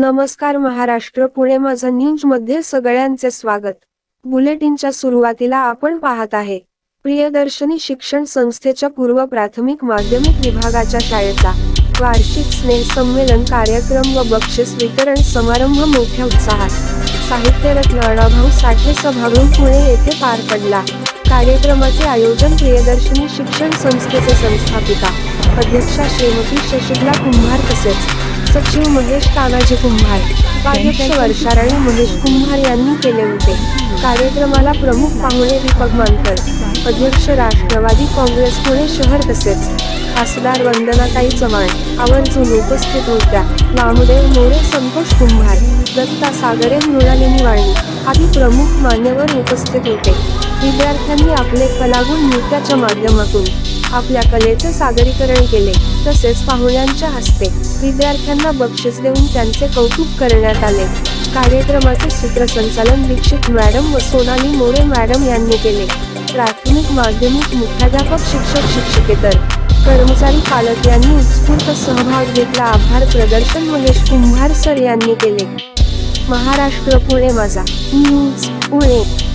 नमस्कार महाराष्ट्र पुणे माझा न्यूजमध्ये सगळ्यांचे स्वागत. बुलेटिनच्या सुरुवातीला आपण पाहत आहे. प्रियदर्शनी शिक्षण संस्थेच्या पूर्व प्राथमिक माध्यमिक विभागाच्या शाळेचा वार्षिक स्नेह संमेलन कार्यक्रम व बक्षीस वितरण समारंभ मोठ्या उत्साहात. साहित्यरत्न अणाभाऊ साठे सभागृह पुणे येथे पार पडला. कार्यक्रमाचे आयोजन प्रियदर्शनी शिक्षण संस्थेचे संस्थापिका अध्यक्षा श्रीमती शशिकला कुंभार तसेच सचिव महेश तानाजी कुंभार उपाध्यक्ष वर्षाराणी महेश कुंभार यांनी केले होते. कार्यक्रमाला प्रमुख पाहुणे दीपक मानकर अध्यक्ष राष्ट्रवादी काँग्रेस पुणे शहर तसेच खासदार वंदनाताई चव्हाण आवर्जून उपस्थित होत्या. वामदेव मोरे संतोष कुंभार दत्ता सागरे मृणालिनी वाणी आदी प्रमुख मान्यवर उपस्थित होते. विद्यार्थ्यांनी आपले कलागुण नृत्याच्या माध्यमातून आपल्या कलेचे सादरीकरण केले. तसेच पाहुण्यांच्या हस्ते विद्यार्थ्यांना बक्षीस देऊन त्यांचे कौतुक करण्यात आले. कार्यक्रमाचे सूत्रसंचालन दीक्षित मॅडम व सोनाली मोरे मॅडम यांनी केले. प्राथमिक माध्यमिक मुख्याध्यापक शिक्षक शिक्षकेतर. कर्मचारी पालक यांनी उत्स्फूर्त सहभाग घेतला आभार प्रदर्शन महेश कुंभार सर यांनी केले. महाराष्ट्र पुणे माझा. न्यूज पुणे.